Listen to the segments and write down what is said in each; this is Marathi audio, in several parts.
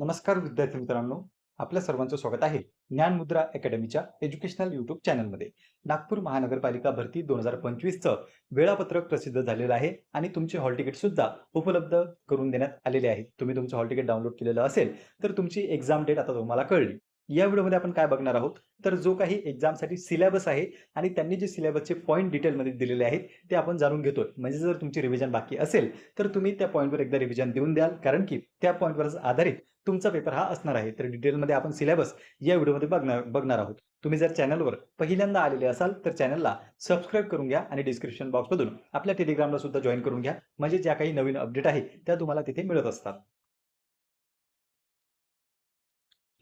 नमस्कार विद्यार्थी मित्रांनो. आपल्या सर्वांचं स्वागत आहे ज्ञान मुद्रा अकॅडमीच्या एज्युकेशनल युट्यूब चॅनलमध्ये. नागपूर महानगरपालिका भरती दोन हजार पंचवीसचं वेळापत्रक प्रसिद्ध झालेलं आहे आणि तुमचे हॉल तिकीट सुद्धा उपलब्ध करून देण्यात आलेले आहे. तुम्ही तुमचं हॉल तिकीट डाउनलोड केलेलं असेल तर तुमची एक्झाम डेट आता तुम्हाला कळली. या व्हिडिओमध्ये आपण काय बघणार आहोत? तर जो काही एक्झामसाठी सिलेबस आहे आणि त्यांनी जे सिलेबसचे पॉईंट डिटेलमध्ये दिलेले आहेत ते आपण जाणून घेतोय. म्हणजे जर तुमची रिव्हिजन बाकी असेल तर तुम्ही त्या पॉईंटवर एकदा रिव्हिजन देऊन द्याल. कारण की त्या पॉईंटवरच आधारित तुमचा पेपर हा असणार आहे. तर डिटेलमध्ये आपण सिलेबस या व्हिडिओमध्ये बघणार बघणार आहोत. तुम्ही जर चॅनलवर पहिल्यांदा आलेले असाल तर चॅनलला सबस्क्राईब करून घ्या आणि डिस्क्रिप्शन बॉक्समधून आपल्या टेलिग्रामला सुद्धा जॉईन करून घ्या. म्हणजे ज्या काही नवीन अपडेट आहे त्या तुम्हाला तिथे मिळत असतात.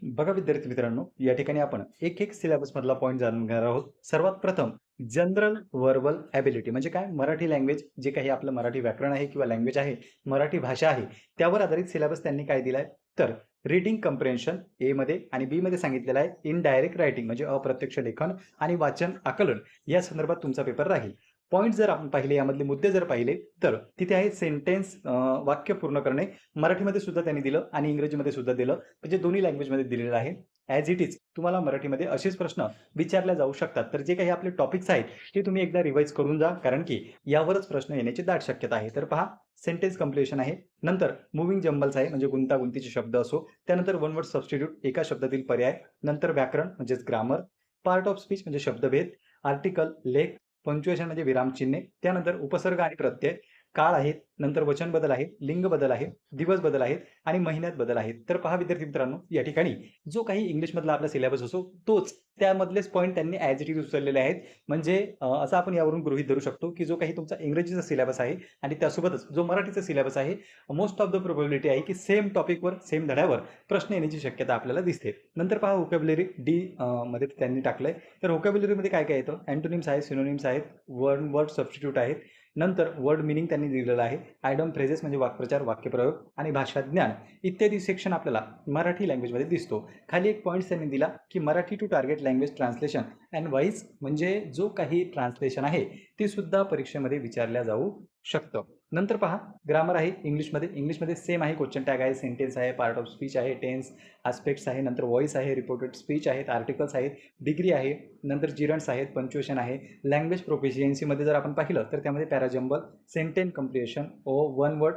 बघा विद्यार्थी मित्रांनो या ठिकाणी आपण एक एक सिलेबस मधला पॉईंट जाणून घेणार आहोत. सर्वात प्रथम जनरल वर्बल ॲबिलिटी म्हणजे काय? मराठी लँग्वेज जे काही आपलं मराठी व्याकरण आहे किंवा लँग्वेज आहे मराठी भाषा आहे त्यावर आधारित सिलेबस त्यांनी काय दिलाय? तर रीडिंग कम्प्रेन्शन ए मध्ये आणि बी मध्ये सांगितलेलं आहे इनडायरेक्ट रायटिंग म्हणजे अप्रत्यक्ष लेखन आणि वाचन आकलन. या संदर्भात तुमचा पेपर राहील. पॉईंट जर आपण पाहिले यामधले मुद्दे जर पाहिले तर तिथे आहे सेंटेन्स वाक्य पूर्ण करणे. मराठीमध्ये सुद्धा त्यांनी दिलं आणि इंग्रजीमध्ये सुद्धा दिलं. म्हणजे दोन्ही लँग्वेजमध्ये दिलेलं आहे. ॲज इट इज तुम्हाला मराठीमध्ये असेच प्रश्न विचारले जाऊ शकतात. तर जे काही आपले टॉपिक्स आहेत ते तुम्ही एकदा रिवाईज करून जा. कारण की यावरच प्रश्न येण्याची दाट शक्यता आहे. तर पहा सेंटेन्स कम्प्लिशन आहे. नंतर मुव्हिंग जंबल्स आहे म्हणजे गुंतागुंतीचे शब्द असो. त्यानंतर वन वर्ड सबस्टिट्यूट एका शब्दातील पर्याय. नंतर व्याकरण म्हणजेच ग्रामर पार्ट ऑफ स्पीच म्हणजे शब्दभेद. आर्टिकल लेख. पंक्च्युएशन म्हणजे विरामचिन्हे त्यानंतर उपसर्ग आणि प्रत्यय. काळ आहेत नंतर वचन बदल आहे लिंग बदल आहे दिवस बदल आहेत आणि महिन्यात बदल आहेत. तर पहा विद्यार्थी मित्रांनो या ठिकाणी जो काही इंग्लिशमधला आपला सिलेबस असो तोच त्यामधलेच पॉईंट त्यांनी ॲज इट इज उचललेले आहेत. म्हणजे असं आपण यावरून गृहित धरू शकतो की जो काही तुमचा इंग्रजीचा सिलेबस आहे आणि त्यासोबतच जो मराठीचा सिलेबस आहे मोस्ट ऑफ द प्रोबेबिलिटी आहे की सेम टॉपिकवर सेम धड्यावर प्रश्न येण्याची शक्यता आपल्याला दिसते. नंतर पहा व्होकॅब्युलरी डी मध्ये त्यांनी टाकलंय. तर व्होकॅब्युलरीमध्ये काय काय येतं? अँटोनिम्स आहेत सिनोनिम्स आहेत वर्ड वर्ड सबस्टिट्यूट आहेत. नंतर वर्ड मिनिंग त्यांनी दिलेलं आहे. आयडम फ्रेजेस म्हणजे वाक्प्रचार वाक्यप्रयोग आणि भाषा ज्ञान इत्यादी सेक्शन आपल्याला मराठी लँग्वेजमध्ये दिसतो. खाली एक पॉईंट त्यांनी दिला की Marathi to target language translation and wise म्हणजे जो काही ट्रान्सलेशन आहे ते सुद्धा परीक्षेमध्ये विचारल्या जाऊ शकतं. नंतर पहा ग्रामर आहे इंग्लिशमध्ये इंग्लिशमध्ये सेम आहे क्वेश्चन टॅग आहे सेंटेन्स आहे पार्ट ऑफ स्पीच आहे टेन्स आस्पेक्ट्स आहे नंतर व्हॉईस आहे रिपोर्टेड स्पीच आहेत आर्टिकल्स आहेत डिग्री आहे नंतर जिरंट्स आहेत पंच्युएशन आहे. लँग्वेज प्रोफिशियन्सीमध्ये जर आपण पाहिलं तर त्यामध्ये parajumble sentence completion oh one word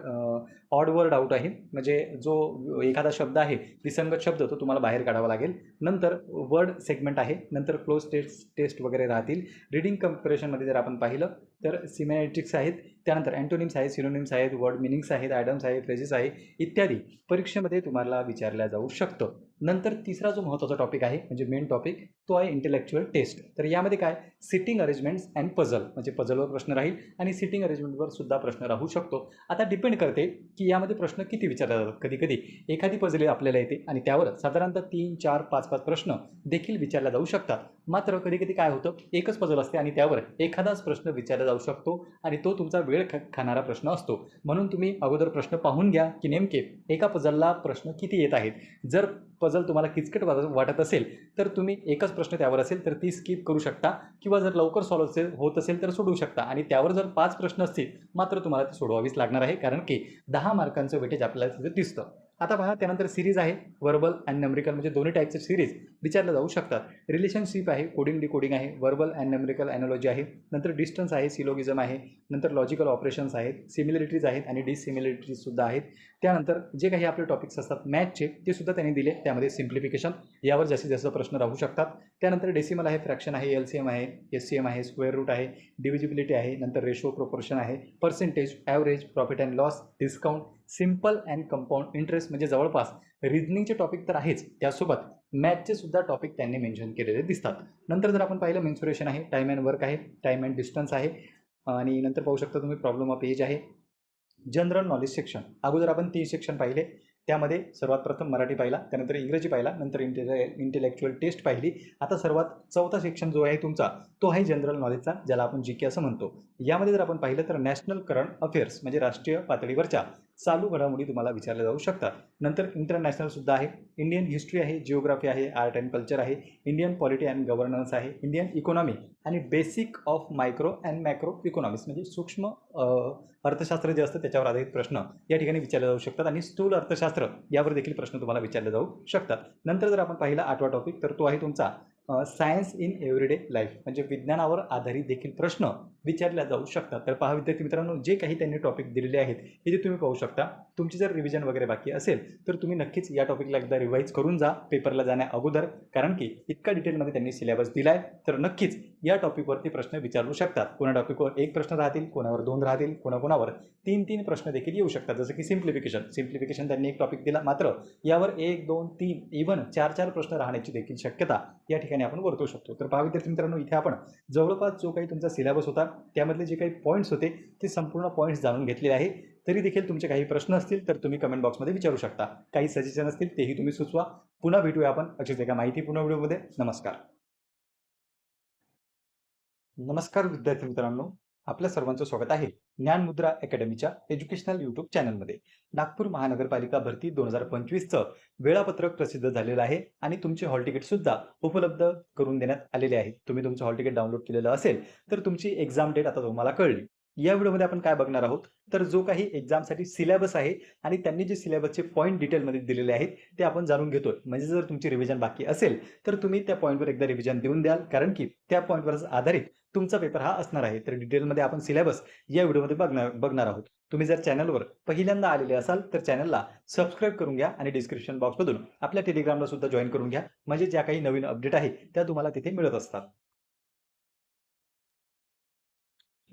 odd word out आहे. म्हणजे जो एखादा शब्द आहे विसंगत शब्द तो तुम्हाला बाहेर काढावा लागेल. नंतर वर्ड सेगमेंट आहे नंतर क्लोज टेस्ट टेस्ट वगैरे राहतील. रिडिंग कम्प्रेशनमध्ये जर आपण पाहिलं तर सिमॅटिक्स आहेत. त्यानंतर अँटोनिम्स आहेत सिनोनिम्स आहेत वर्ड मिनिंग्स आहेत आयडम्स आहेत फ्रेजेस आहे इत्यादी. परीक्षेमध्ये तुम्हाला विचारल्या जाऊ शकतं नंतर तिसरा जो महत्त्वाचा टॉपिक आहे म्हणजे मेन टॉपिक तो आहे इंटेलेक्च्युअल टेस्ट तर यामध्ये काय? सिटिंग अरेंजमेंट्स अँड पझल म्हणजे पझलवर प्रश्न राहील आणि सिटिंग अरेंजमेंटवर सुद्धा प्रश्न राहू शकतो. आता डिपेंड करते की यामध्ये प्रश्न किती विचारले जातात कधी कधी एखादी पझल आपल्याला येते आणि त्यावर साधारणतः तीन चार पाच पाच प्रश्न देखील विचारल्या जाऊ शकतात. मात्र कधी कधी काय होतं? एकच पझल असते आणि त्यावर एखादाच प्रश्न विचारला जाऊ शकतो आणि तो तुमचा वेळ ख खाणारा प्रश्न असतो. म्हणून तुम्ही अगोदर प्रश्न पाहून घ्या की नेमके एका पझलला प्रश्न किती येत आहेत? जर पझल तुम्हाला किचकट वाटत असेल तर तुम्ही एकच प्रश्न त्यावर असेल तर ती स्किप करू शकता. किंवा जर लवकर सॉल्व्ह असेल होत असेल तर सोडवू शकता. आणि त्यावर जर पाच प्रश्न असतील मात्र तुम्हाला ते सोडवावीच लागणार आहे. कारण की दहा मार्कांचं वेटेज आपल्याला तिथे दिसतं. आता पहा त्यानंतर सिरीज आहे वर्बल अँड नंबरिकल म्हणजे दोन्ही टाईपचे सिरीज विचारल्या जाऊ शकतात. रिलेशनशिप आहे कोडिंग डिकोडिंग आहे वर्बल अँड नंबरिकल ॲनॉलॉजी आहे नंतर डिस्टन्स आहे सिलोगिझम आहे नंतर लॉजिकल ऑपरेशन्स आहेत सिमिलरिटीज आहेत आणि डिसिमिलरिटीजसुद्धा आहेत. त्यानंतर जे काही आपले टॉपिक्स असतात मॅथचे ते सुद्धा त्यांनी दिले. त्यामध्ये सिम्प्लिफिकेशन यावर जास्तीत जास्त प्रश्न राहू शकतात. त्यानंतर डेसिमल आहे फ्रॅक्शन आहे एल सी एम आहे एस सी एम आहे स्क्वेअर रूट आहे डिव्हिजिबिलिटी आहे नंतर रेशो प्रोपोर्शन आहे percentage average profit and loss discount simple and compound interest म्हणजे जवळपास. रिझनिंगचे टॉपिक तर आहेच. त्यासोबत मॅथचे सुद्धा टॉपिक त्यांनी मेन्शन केलेले दिसतात. नंतर जर आपण पाहिलं मेन्सुरेशन आहे टाईम अँड वर्क आहे टाईम अँड डिस्टन्स आहे आणि नंतर पाहू शकता तुम्ही प्रॉब्लेम ऑफ एज आहे. जनरल नॉलेज सेक्शन अगोदर आपण तीन सेक्शन पाहिले. त्यामध्ये सर्वात प्रथम मराठी पाहिला त्यानंतर इंग्रजी पाहिला नंतर इंटेले इंटेलेक्च्युअल टेस्ट पाहिली. आता सर्वात चौथा सेक्शन जो आहे तुमचा तो आहे जनरल नॉलेजचा ज्याला आपण जी के असं म्हणतो. यामध्ये जर आपण पाहिलं तर नॅशनल करंट अफेअर्स म्हणजे राष्ट्रीय पातळीवरच्या चालू घडामोडी तुम्हाला विचारल्या जाऊ शकतात. नंतर इंटरनॅशनलसुद्धा आहे. इंडियन हिस्ट्री आहे जिओग्राफी आहे आर्ट अँड कल्चर आहे. इंडियन पॉलिटी अँड गव्हर्नन्स आहे. इंडियन इकॉनॉमी आणि basic of micro and macro economics म्हणजे सूक्ष्म अर्थशास्त्र जे असतं त्याच्यावर आधारित प्रश्न या ठिकाणी विचारले जाऊ शकतात आणि स्थूल अर्थशास्त्र यावर देखील प्रश्न तुम्हाला विचारले जाऊ शकतात. नंतर जर आपण पाहिला आठवा टॉपिक तर तो आहे तुमचा सायन्स इन एव्हरीडे लाईफ म्हणजे विज्ञानावर आधारित देखील प्रश्न. विचारल्या जाऊ शकतात. तर पहा विद्यार्थी मित्रांनो जे काही त्यांनी टॉपिक दिलेले आहेत हे जे तुम्ही पाहू शकता तुमची जर रिव्हिजन वगैरे बाकी असेल तर तुम्ही नक्कीच या टॉपिकला एकदा रिवाईज करून जा पेपरला जाण्या अगोदर. कारण की इतका डिटेलमध्ये त्यांनी सिलेबस दिलाय तर नक्कीच या टॉपिकवरती प्रश्न विचारू शकतात. कोणा टॉपिकवर एक प्रश्न राहतील कोणावर दोन राहतील कोणाकोणावर तीन तीन प्रश्न देखील येऊ शकतात. जसं की सिम्प्लिफिकेशन सिम्प्लिफिकेशन त्यांनी एक टॉपिक दिला मात्र यावर एक दोन तीन इव्हन चार चार प्रश्न राहण्याची देखील शक्यता या ठिकाणी आपण वर्तवू शकतो. तर पहा विद्यार्थी मित्रांनो इथे आपण जवळपास जो काही तुमचा सिलेबस होता त्यामधले जे काही पॉईंट्स होते ते संपूर्ण पॉईंट्स जाणून घेतलेले आहे. तरी देखील तुमचे काही प्रश्न असतील तर तुम्ही कमेंट बॉक्समध्ये विचारू शकता. काही सजेशन असतील तेही तुम्ही सुचवा. पुन्हा भेटूया आपण अशीच एका माहिती पुन्हा व्हिडिओमध्ये नमस्कार. नमस्कार विद्यार्थी मित्रांनो. आपल्या सर्वांचं स्वागत आहे ज्ञानमुद्रा अकॅडमीच्या एज्युकेशनल यूट्यूब चॅनलमध्ये. नागपूर महानगरपालिका भरती दोन हजार पंचवीसचं वेळापत्रक प्रसिद्ध झालेलं आहे आणि तुमचे हॉल तिकीट सुद्धा उपलब्ध करून देण्यात आलेले आहे. तुम्ही तुमचं हॉल तिकीट डाउनलोड केलेलं असेल तर तुमची एक्झाम डेट आता तुम्हाला कळली. या व्हिडिओमध्ये आपण काय बघणार आहोत? तर जो काही एक्झामसाठी सिलेबस आहे आणि त्यांनी जे सिलेबसचे पॉईंट डिटेलमध्ये दिलेले आहेत ते आपण जाणून घेतोय. म्हणजे जर तुमची रिव्हिजन बाकी असेल तर तुम्ही त्या पॉईंटवर एकदा रिव्हिजन देऊन द्याल. कारण की त्या पॉईंटवरच आधारित तुमचा पेपर हा असणार आहे. तर डिटेलमध्ये आपण सिलेबस या व्हिडिओमध्ये बघणार बघणार आहोत. तुम्ही जर चॅनलवर पहिल्यांदा आलेले असाल तर चॅनलला सबस्क्राईब करून घ्या आणि डिस्क्रिप्शन बॉक्समधून आपल्या टेलिग्रामला सुद्धा जॉईन करून घ्या. म्हणजे ज्या काही नवीन अपडेट आहे त्या तुम्हाला तिथे मिळत असतात.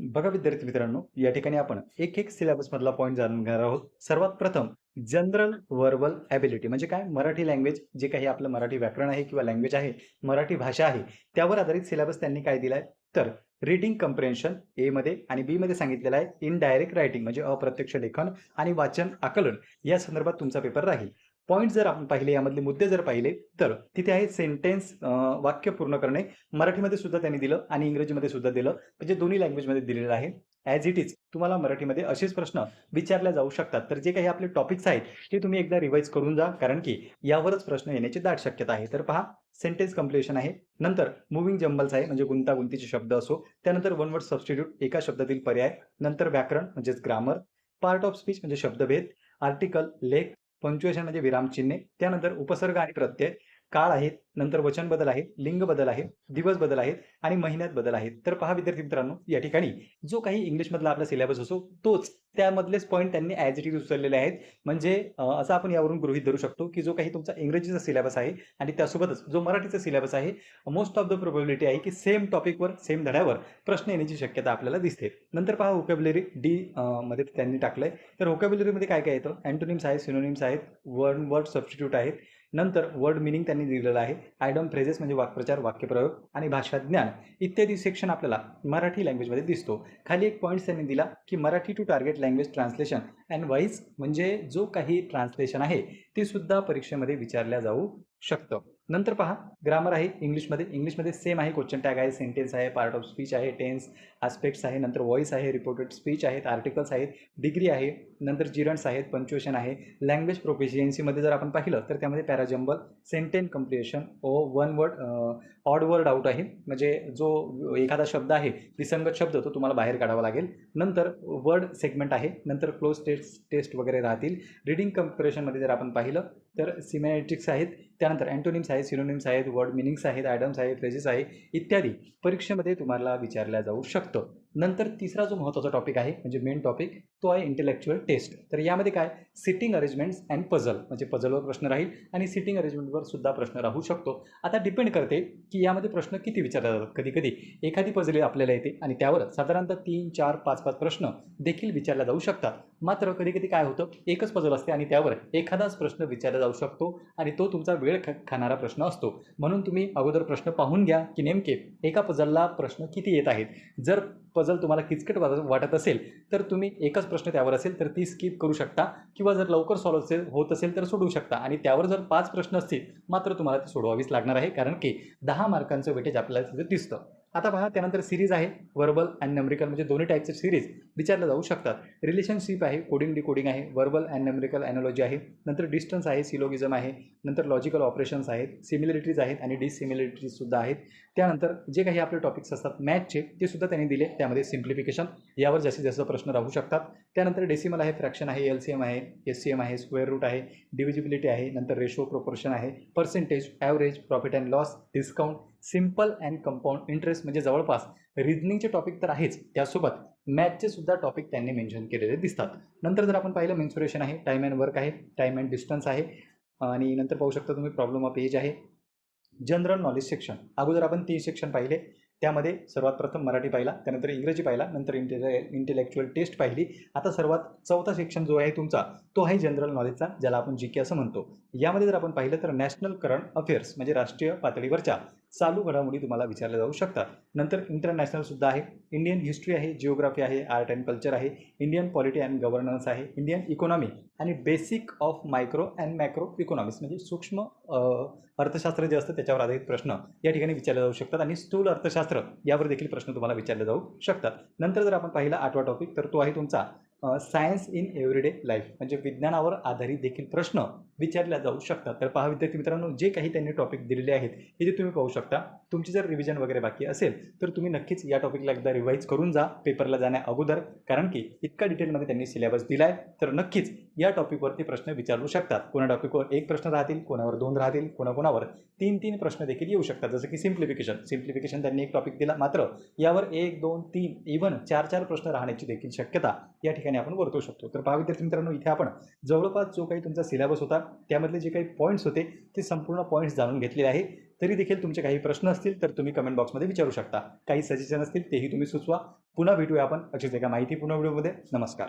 बघा विद्यार्थी मित्रांनो या ठिकाणी आपण एक एक सिलेबस मधला पॉईंट जाणून घेणार आहोत. सर्वात प्रथम जनरल वर्बल ॲबिलिटी म्हणजे काय? मराठी लँग्वेज जे काही आपलं मराठी व्याकरण आहे किंवा लँग्वेज आहे मराठी भाषा आहे त्यावर आधारित सिलेबस त्यांनी काय दिलाय? तर रीडिंग कम्प्रेन्शन ए मध्ये आणि बी मध्ये सांगितलेलं आहे इन डायरेक्ट रायटिंग म्हणजे अप्रत्यक्ष लेखन आणि वाचन आकलन. या संदर्भात तुमचा पेपर राहील. पॉईंट जर आपण पाहिले यामधले मुद्दे जर पाहिले तर तिथे आहे सेंटेन्स वाक्य पूर्ण करणे. मराठीमध्ये सुद्धा त्यांनी दिलं आणि इंग्रजीमध्ये सुद्धा दिलं. म्हणजे दोन्ही लँग्वेजमध्ये दिलेलं आहे. ॲज इट इज तुम्हाला मराठीमध्ये असेच प्रश्न विचारले जाऊ शकतात. तर जे काही आपले टॉपिक्स आहेत ते तुम्ही एकदा रिवाईज करून जा. कारण की यावरच प्रश्न येण्याची दाट शक्यता आहे. तर पहा सेंटेन्स कम्प्लिशन आहे. नंतर मुव्हिंग जंबल्स आहे म्हणजे गुंतागुंतीचे शब्द असो. त्यानंतर वन वर्ड सबस्टिट्यूट एका शब्दातील पर्याय. नंतर व्याकरण म्हणजेच ग्रामर पार्ट ऑफ स्पीच म्हणजे शब्दभेद. आर्टिकल लेख पंक्च्युएशन म्हणजे विरामचिन्हे त्यानंतर उपसर्ग आणि प्रत्यय. काळ आहेत नंतर वचन बदल आहे लिंग बदल आहे दिवस बदल आहेत आणि महिन्यात बदल आहेत. तर पहा विद्यार्थी मित्रांनो या ठिकाणी जो काही इंग्लिशमधला आपला सिलेबस असो तोच त्यामधलेच पॉईंट त्यांनी ॲज इट इज उचललेले आहेत. म्हणजे असं आपण यावरून गृहित धरू शकतो की जो काही तुमचा इंग्रजीचा सिलेबस आहे आणि त्यासोबतच जो मराठीचा सिलेबस आहे मोस्ट ऑफ द प्रोबेबिलिटी आहे की सेम टॉपिकवर सेम धड्यावर प्रश्न येण्याची शक्यता आपल्याला दिसते. नंतर पहा होकॅब्युलरी डी मध्ये त्यांनी टाकलंय. तर होकॅब्युलरीमध्ये काय काय येतं? अँटोनिम्स आहेत सिनोनिम्स आहेत वर्ड वर्ड सबस्टिट्यूट आहेत. नंतर वर्ड मिनिंग त्यांनी दिलेलं आहे. आयडम फ्रेजेस म्हणजे वाक्प्रचार वाक्यप्रयोग आणि भाषा ज्ञान इत्यादी सेक्शन आपल्याला मराठी लँग्वेजमध्ये दिसतो. खाली एक पॉईंट त्यांनी दिला की Marathi to target language translation and wise म्हणजे जो काही ट्रान्सलेशन आहे ते सुद्धा परीक्षेमध्ये विचारल्या जाऊ शकतं. नंतर पहा ग्रामर आहे इंग्लिशमध्ये. इंग्लिशमध्ये सेम आहे क्वेश्चन टॅग आहे सेंटेन्स आहे पार्ट ऑफ स्पीच आहे टेन्स आस्पेक्ट्स आहे नंतर व्हॉईस आहे रिपोर्टेड स्पीच आहेत आर्टिकल्स आहेत डिग्री आहे नंतर जिरंट्स आहेत पंच्युएशन आहे. लँग्वेज प्रोफिशियन्सीमध्ये जर आपण पाहिलं तर त्यामध्ये parajumble sentence completion oh one word odd word out आहे. म्हणजे जो एखादा शब्द आहे विसंगत शब्द तो तुम्हाला बाहेर काढावा लागेल. नंतर वर्ड सेगमेंट आहे नंतर क्लोज टेस्ट टेस्ट वगैरे राहतील. रिडिंग कम्प्रेशनमध्ये जर आपण पाहिलं तर सिमॅटिक्स आहेत. त्यानंतर अँटोनिम्स आहेत सिनोनिम्स आहेत वर्ड मिनिंग्स आहेत आयडम्स आहेत फ्रेजेस आहे इत्यादी. परीक्षेमध्ये तुम्हाला विचारल्या जाऊ शकतं. नंतर तिसरा जो महत्त्वाचा टॉपिक आहे म्हणजे मेन टॉपिक तो आहे इंटेलेक्च्युअल टेस्ट तर यामध्ये काय? सिटिंग अरेंजमेंट्स अँड पझल म्हणजे पझलवर प्रश्न राहील आणि सिटिंग अरेंजमेंटवर सुद्धा प्रश्न राहू शकतो. आता डिपेंड करते की यामध्ये प्रश्न किती विचारले जातात कधी कधी एखादी पझली आपल्याला येते आणि त्यावर साधारणतः तीन चार पाच पाच प्रश्न देखील विचारले जाऊ शकतात. मात्र कधी कधी काय होतं? एकच पझल असते आणि त्यावर एखादाच प्रश्न विचारला जाऊ शकतो आणि तो तुमचा वेळ ख खाणारा प्रश्न असतो. म्हणून तुम्ही अगोदर प्रश्न पाहून घ्या की नेमके एका पझलला प्रश्न किती येत आहेत? जर पझल तुम्हाला किचकट वाटत असेल तर तुम्ही एकच प्रश्न त्यावर असेल तर ती स्किप करू शकता. किंवा जर लवकर सॉल्व्ह असेल होत असेल तर सोडवू शकता. आणि त्यावर जर पाच प्रश्न असतील मात्र तुम्हाला ते सोडवावीच लागणार आहे कारण की दहा मार्कांचं वेटेज आपल्याला तिथं दिसतं. आता पहा त्यानंतर सिरीज आहे वर्बल अँड नंबरिकल म्हणजे दोन्ही टाईपचे सिरीज विचारल्या जाऊ शकतात. रिलेशनशिप आहे कोडिंग डिकोडिंग आहे वर्बल अँड नंबरिकल ॲनॉलॉजी आहे नंतर डिस्टन्स आहे सिलोगिझम आहे नंतर लॉजिकल ऑपरेशन्स आहेत सिमिलरिटीज आहेत आणि डिसिमिलरिटीजसुद्धा आहेत. त्यानंतर जे काही आपले टॉपिक्स असतात मॅथचे ते सुद्धा त्यांनी दिले. त्यामध्ये सिम्प्लिफिकेशन यावर जास्तीत जास्त प्रश्न राहू शकतात. त्यानंतर डेसिमल आहे फ्रॅक्शन आहे एल सी एम आहे एस सी एम आहे स्क्वेअर रूट आहे डिव्हिजिबिलिटी आहे नंतर रेशो प्रोपोर्शन आहे percentage average profit and loss discount simple and compound interest म्हणजे जवळपास रिजनिंगचे टॉपिक तर आहेच. त्यासोबत मॅथचे सुद्धा टॉपिक त्यांनी मेन्शन केलेले दिसतात. नंतर जर आपण पाहिलं मेन्सुरेशन आहे टाईम अँड वर्क आहे टाईम अँड डिस्टन्स आहे आणि नंतर पाहू शकता तुम्ही प्रॉब्लेम ऑफ एज आहे जनरल नॉलेज सेक्शन अगोदर आपण तीन सेक्शन पाहिले. त्यामध्ये सर्वात प्रथम मराठी पाहिला त्यानंतर इंग्रजी पाहिला नंतर इंटे इंटेलेक्च्युअल टेस्ट पाहिली. आता सर्वात चौथा सेक्शन जो आहे तुमचा तो आहे जनरल नॉलेजचा ज्याला आपण जी के असं म्हणतो. यामध्ये जर आपण पाहिलं तर नॅशनल करंट अफेअर्स म्हणजे राष्ट्रीय पातळीवरच्या चालू घडामोडी तुम्हाला विचारल्या जाऊ शकतात. नंतर इंटरनॅशनल सुद्धा आहे. इंडियन हिस्ट्री आहे जिओग्राफी आहे आर्ट अँड कल्चर आहे. इंडियन पॉलिटी अँड गव्हर्नन्स आहे. इंडियन इकॉनॉमी आणि basic of micro and macro economics म्हणजे सूक्ष्म अर्थशास्त्र जे असतं त्याच्यावर आधारित प्रश्न या ठिकाणी विचारले जाऊ शकतात आणि स्थूल अर्थशास्त्र यावर देखील प्रश्न तुम्हाला विचारले जाऊ शकतात. नंतर जर आपण पाहिला आठवा टॉपिक तर तो आहे तुमचा सायन्स इन एव्हरीडे लाईफ म्हणजे विज्ञानावर आधारित देखील प्रश्न विचारल्या जाऊ शकतात. तर पहा विद्यार्थी मित्रांनो जे काही त्यांनी टॉपिक दिलेले आहेत हे जे तुम्ही पाहू शकता तुमची जर रिव्हिजन वगैरे बाकी असेल तर तुम्ही नक्कीच या टॉपिकला एकदा रिवाईज करून जा पेपरला जाण्या अगोदर. कारण की इतका डिटेलमध्ये त्यांनी सिलेबस दिला आहे तर नक्कीच या टॉपिकवरती प्रश्न विचारू शकतात. कोणा टॉपिकवर एक प्रश्न राहतील कोणावर दोन राहतील कोणाकोणावर तीन तीन प्रश्न देखील येऊ शकतात. जसं की सिम्प्लिफिकेशन सिम्प्लिफिकेशन त्यांनी एक टॉपिक दिला मात्र यावर एक दोन तीन इव्हन चार चार प्रश्न राहण्याची देखील शक्यता या ठिकाणी आपण वर्तवू शकतो. तर पहा विद्यार्थी मित्रांनो इथे आपण जवळपास जो काही तुमचा सिलेबस होता त्यामधले जे काही पॉईंट्स होते ते संपूर्ण पॉईंट्स जाणून घेतलेले आहे तरी देखील तुमचे काही प्रश्न असतील तर तुम्ही कमेंट बॉक्समध्ये विचारू शकता. काही सजेशन असतील तेही तुम्ही सुचवा. पुन्हा भेटूया आपण अशीच एका पुन्हा व्हिडिओमध्ये नमस्कार.